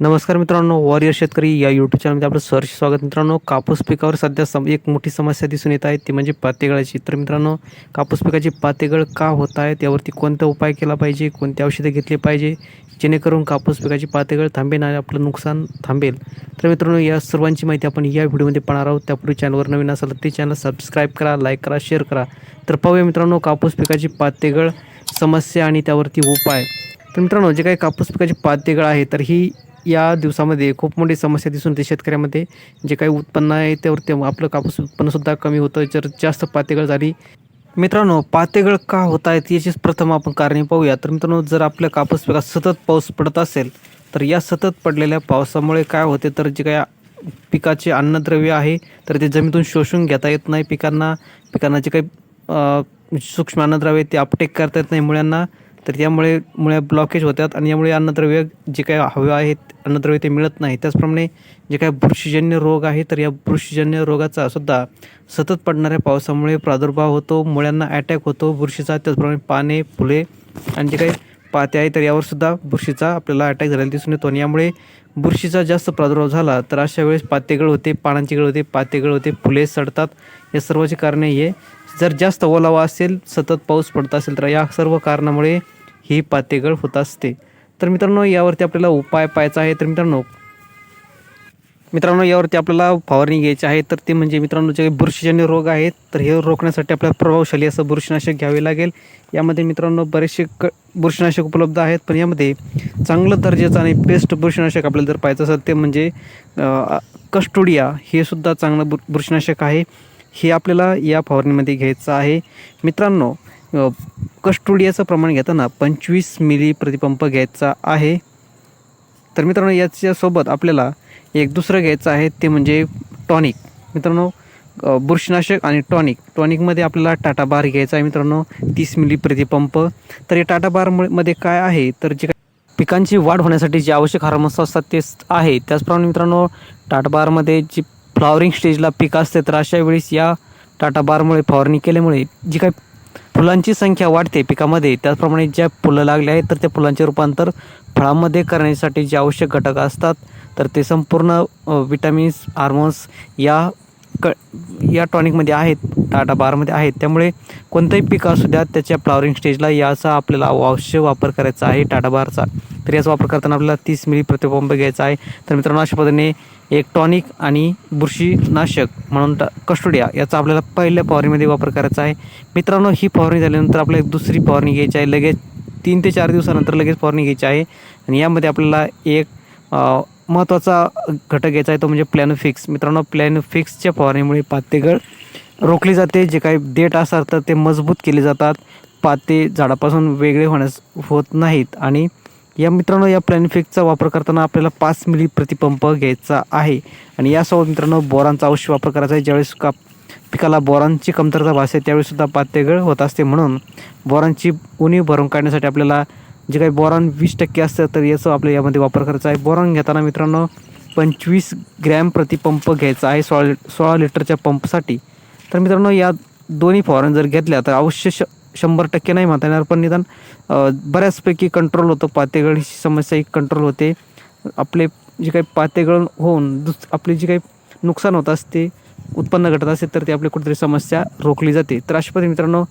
नमस्कार मित्रांनो वॉरियर शेतकरी या यूट्यूब चॅनलमध्ये आपलं सहर्ष स्वागत मित्रांनो. कापूस पिकावर सध्या सम एक मोठी समस्या दिसून येत आहे. ती म्हणजे पातेगळाची. तर मित्रांनो कापूस पिकाची पातेगळ का होत आहे त्यावरती कोणता उपाय केला पाहिजे? कोणते औषधं घेतली पाहिजे? जेणेकरून कापूस पिकाची पातेगळ थांबेल आणि आपलं नुकसान थांबेल. तर मित्रांनो या सर्वांची माहिती आपण या व्हिडिओमध्ये पाहणार आहोत. त्यापूर्वी चॅनलवर नवीन असेल तर ते चॅनल सबस्क्राईब करा लाईक करा शेअर करा. तर पाहूया मित्रांनो कापूस पिकाची पातेगळ समस्या आणि त्यावरती उपाय. तर मित्रांनो जे काही कापूस पिकाची पातेगळ आहे तर ही या दिवसामध्ये खूप मोठी समस्या दिसून येते शेतकऱ्यामध्ये. जे काही उत्पन्न आहे त्यावर ते आपलं कापूस उत्पन्नसुद्धा कमी होतं जर जास्त पातेगळ झाली. मित्रांनो पातेगळ का होत आहेत याचीच प्रथम आपण कारणे पाहूया. तर मित्रांनो जर आपल्या कापूस पिकात सतत पाऊस पडत असेल तर या सतत पडलेल्या पावसामुळे काय होते? तर जे काही पिकाचे अन्नद्रव्य आहे तर ते जमिनीतून शोषून घेता येत नाही पिकांना. पिकांना जे काही सूक्ष्म अन्नद्रव्य ते अपटेक करता येत नाही मुळ्यांना. तर त्यामुळे मुळे ब्लॉकेज होतात आणि यामुळे अन्नद्रव्य जे काही हवे आहेत अन्नद्रव्य ते मिळत नाही. त्याचप्रमाणे जे काय बुरशीजन्य रोग आहे तर या बुरशीजन्य रोगाचा सुद्धा सतत पडणाऱ्या पावसामुळे प्रादुर्भाव होतो मुळ्यांना अटॅक होतो बुरशीचा त्याचप्रमाणे पाने फुले आणि जे काही पाते आहे तर यावर सुद्धा बुरशीचा आपल्याला अटॅक झालेला दिसून येतो. आणि यामुळे बुरशीचा जास्त प्रादुर्भाव झाला तर अशा वेळेस पातेगळ होते पानांची गळ होते पातेगळ होते फुले सडतात. या सर्वाची कारणे हे जर जास्त ओलावा असेल सतत पाऊस पडत असेल तर या सर्व कारणामुळे ही पातेगळ होत असते. तर मित्रांनो यावरती आपल्याला उपाय पाहायचा आहे. तर मित्रांनो मित्रांनो यावरती आपल्याला फवारणी घ्यायची आहे. तर ते म्हणजे मित्रांनो जे बुरशीजन्य रोग आहेत तर हे रोखण्यासाठी आपल्याला प्रभावशाली असं बुरशीनाशक घ्यावे लागेल. यामध्ये मित्रांनो बरेचसे क बुरशीनाशक उपलब्ध आहेत. पण यामध्ये चांगलं दर्जाचं आणि बेस्ट बुरशीनाशक आपल्याला जर पाहायचं असेल ते म्हणजे कस्टोडिया हे सुद्धा चांगलं बुर बुरशीनाशक आहे. हे आपल्याला या फवारणीमध्ये घ्यायचं आहे. मित्रांनो कस्टोडियाचं प्रमाण घेताना पंचवीस मिली प्रतिपंप घ्यायचा आहे. तर मित्रांनो याच्यासोबत आपल्याला एक दुसरं घ्यायचं आहे ते म्हणजे टॉनिक. मित्रांनो बुरशीनाशक आणि टॉनिक. टॉनिकमध्ये आपल्याला टाटा बार घ्यायचा आहे मित्रांनो तीस मिली प्रतिपंप. तर या टाटा बारमुळे मध्ये काय आहे? तर जे पिकांची वाढ होण्यासाठी जे आवश्यक हार्मोन्स असतात तेच आहे. त्याचप्रमाणे मित्रांनो टाटा बारमध्ये जी फ्लॉवरिंग स्टेजला पीक असते तर अशा वेळेस या टाटा बारमुळे फवारणी केल्यामुळे जी काही फुलांची संख्या वाढते पिकामध्ये त्याचप्रमाणे ज्या फुलं लागले आहेत तर त्या फुलांचे रूपांतर फळांमध्ये करण्यासाठी जे आवश्यक घटक असतात तर ते संपूर्ण विटॅमिन्स हार्मोन्स या क या टॉनिकमध्ये आहेत टाटा बारमध्ये आहेत. त्यामुळे कोणतंही पीक असू द्या त्याच्या फ्लॉवरिंग स्टेजला याचा आपल्याला अवश्य वापर करायचा आहे टाटा बारचा. तर याचा वापर करताना आपल्याला तीस मिली प्रतिपंप घ्यायचा आहे. तर मित्रांनो अशा पद्धतीने एक टॉनिक आणि बुरशीनाशक म्हणून कस्टोडिया याचा आपल्याला पहिल्या फवारणीमध्ये वापर करायचा आहे. मित्रांनो ही फवारणी झाल्यानंतर आपल्याला एक दुसरी फवारणी घ्यायची आहे. लगेच तीन ते चार दिवसानंतर लगेच फवारणी घ्यायची आहे. आणि यामध्ये आपल्याला एक महत्त्वाचा घटक घ्यायचा आहे तो म्हणजे प्लॅनोफिक्स मित्रांनो प्लॅनोफिक्सच्या फवारणीमुळे पातेगळ रोखली जाते. जे काही देठ असतात तर ते मजबूत केले जातात. पाते झाडापासून वेगळे होण्यास होत नाहीत. आणि या मित्रांनो या प्लॅनफेकचा वापर करताना आपल्याला पाच मिली प्रतिपंप घ्यायचा आहे. आणि यासोबत मित्रांनो बोरांचा अवश्य वापर करायचा आहे. ज्यावेळेस का पिकाला बोरांची कमतरता भासते त्यावेळीसुद्धा पातेगळ होत असते. म्हणून बोरांची उणीव भरून काढण्यासाठी आपल्याला जे काही बोरान वीस टक्के असतं तर याचा आपल्या यामध्ये वापर करायचा आहे. बोरान घेताना मित्रांनो पंचवीस ग्रॅम प्रतिपंप घ्यायचा आहे सोळा सोळा लिटरच्या पंपसाठी. तर मित्रांनो या दोन्ही फवारण जर घेतल्या तर अवश्य श शंभर टक्के नाही म्हणता येणार पण निदान बऱ्याचपैकी कंट्रोल होतं. पातेगळ ही समस्या ही कंट्रोल होते. आपले जे काही पातेगळ होऊन दुस आपले जे काही नुकसान होत असते उत्पन्न घटत असेल तर ते आपली कुठेतरी समस्या रोखली जाते. तर अशा मित्रांनो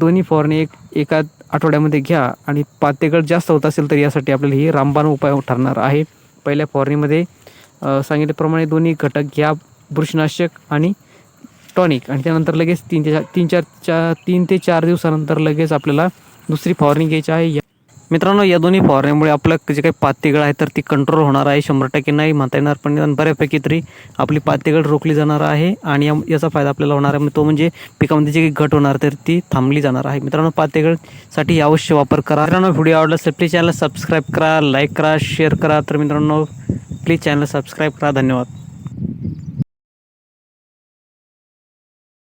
दोन्ही फवारणी एक एका आठवड्यामध्ये घ्या आणि पातेगळ जास्त होत असेल तर यासाठी आपल्याला ही रामबाण उपाय ठरणार आहे. पहिल्या फवारणीमध्ये सांगितल्याप्रमाणे दोन्ही घटक घ्या बुरशीनाशक आणि टॉनिक आणि त्यानंतर लगेच तीन ते चार तीन चार चार तीन ते चार दिवसानंतर लगेच आपल्याला दुसरी फवारणी घ्यायची आहे. या- मित्रांनो या दोन्ही फवारण्यामुळे आपलं जे काही पातेगळ आहे तर ती कंट्रोल होणार आहे. शंभर टक्के नाही म्हणता येणार पण निदान बऱ्यापैकी तरी आपली पातेगळ रोखली जाणार आहे आणि याचा फायदा आपल्याला होणार आहे. तो म्हणजे पिकामध्ये जी काही घट होणार तर ती थांबली जाणार आहे. मित्रांनो पातेगळसाठी अवश्य वापर करा. मित्रांनो व्हिडिओ आवडला असेल प्लीज चॅनल सबस्क्राईब करा लाईक करा शेअर करा. तर मित्रांनो प्लीज चॅनल सबस्क्राईब करा. धन्यवाद.